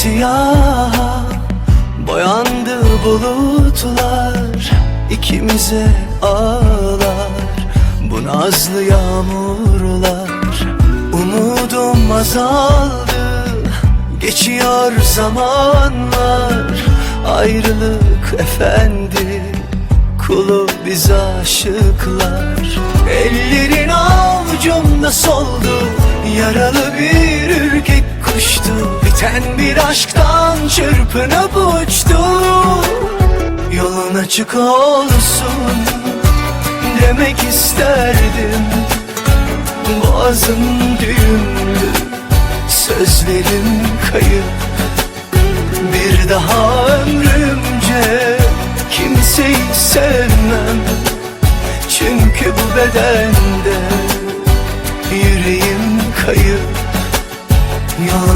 simsiyah Boyandı bulutlar ikimize ağlar. Bu nazlı yağmurlar Umudum azaldı. Geçiyor zamanlar Ayrılık efendi. Kulu biz aşıklar. Ellerin avucumda soldu Yaralı bir Biten bir aşktan çırpınıp uçtu. Yolun açık olsun Demek isterdim. Boğazım düğümlü Sözlerim kayıp. Bir daha ömrümce Kimseyi sevmem. Çünkü bu bedende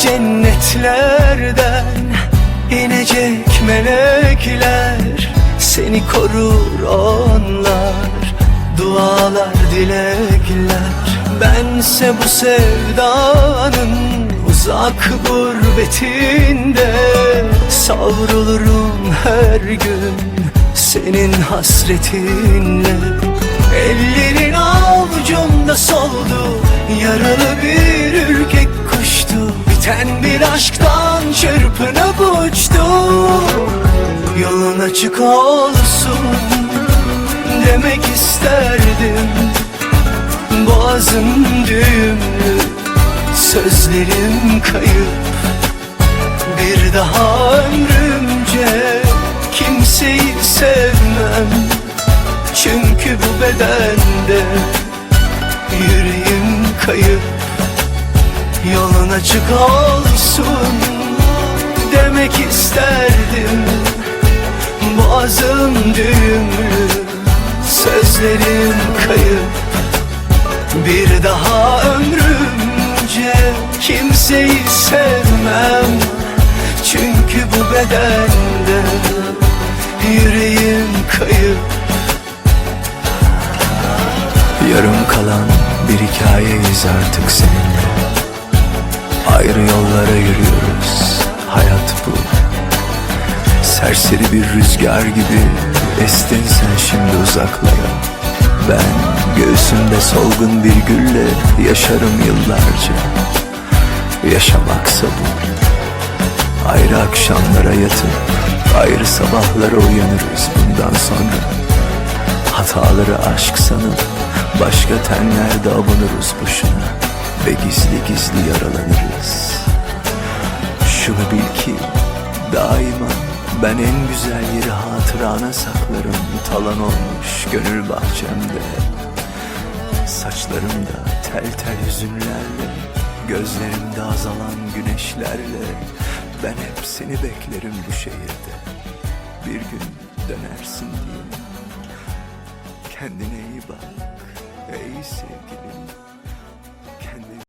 cennetlerden inecek melekler. Seni korur onlar Dualar dilekler. Bense bu sevdanın uzak gurbetinde. Savrulurum her gün senin hasretinle Ellerin avucumda soldu Yaralı bir ürkek Biten bir aşktan çırpınıp uçtu Yolun açık olsun Demek isterdim. Boğazım düğümlü Sözlerim kayıp. Bir daha ömrümce Kimseyi sevmem. Çünkü bu bedende Yüreğim kayıp Yolun açık olsun Demek isterdim. Boğazım düğümlü Sözlerim kayıp. Bir daha ömrümce Kimseyi sevmem. Çünkü bu bedende Yüreğim kayıp. Yarım kalan bir hikayeyiz artık seninle Ayrı yollara yürüyoruz. Hayat bu. Serseri bir rüzgar gibi Estin sen şimdi uzaklara. Ben göğsümde solgun bir gülle Yaşarım yıllarca. Yaşamaksa bu. Ayrı akşamlara yatıp Ayrı sabahlara uyanırız bundan sonra. Hataları aşk sanıp Başka tenlerde avunuruz boşuna Ve gizli gizli yaralanırız. Şunu bil ki daima ben en güzel yeri hatırana saklarım. Talan olmuş gönül bahçemde. Saçlarımda tel tel hüzünlerle Gözlerimde azalan güneşlerle. Ben hep seni beklerim bu şehirde. Bir gün dönersin diye. Kendine iyi bak ey sevgilim in these